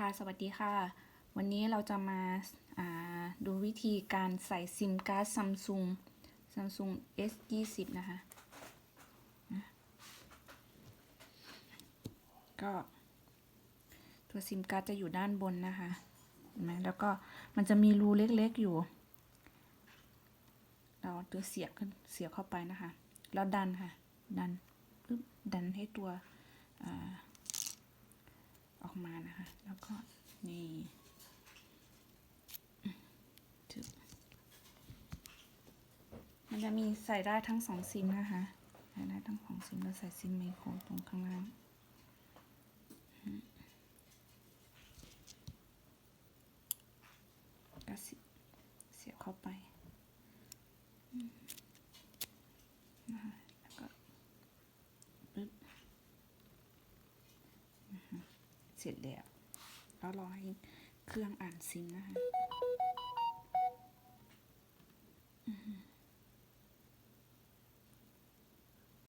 ค่ะสวัสดีค่ะ วันนี้เราจะมาาดูวิธีการใส่ซิมการ์ดซัมซุง Samsung S20 นะคะ ก็ตัวซิมการ์ดจะอยู่ด้านบนนะคะเห็นไหมแล้วก็มันจะมีรูเล็กๆอยู่ เราตัวเสียบขึ้นเสียบเข้าไปนะคะ แล้วดันค่ะ ดันปึ๊บดันให้ตัวอ่า อกมานะคะ แล้วก็นี่มันจะมีใส่ได้ทั้งสองซิมนะคะใส่ได้ทั้งสองซิมแล้วใส่ซิมไมโครตรงข้างล่างก็เสียเสียบเข้าไป อืม ร็จแล้วแล้วรอให้เครื่องอ่านซิมนะคะ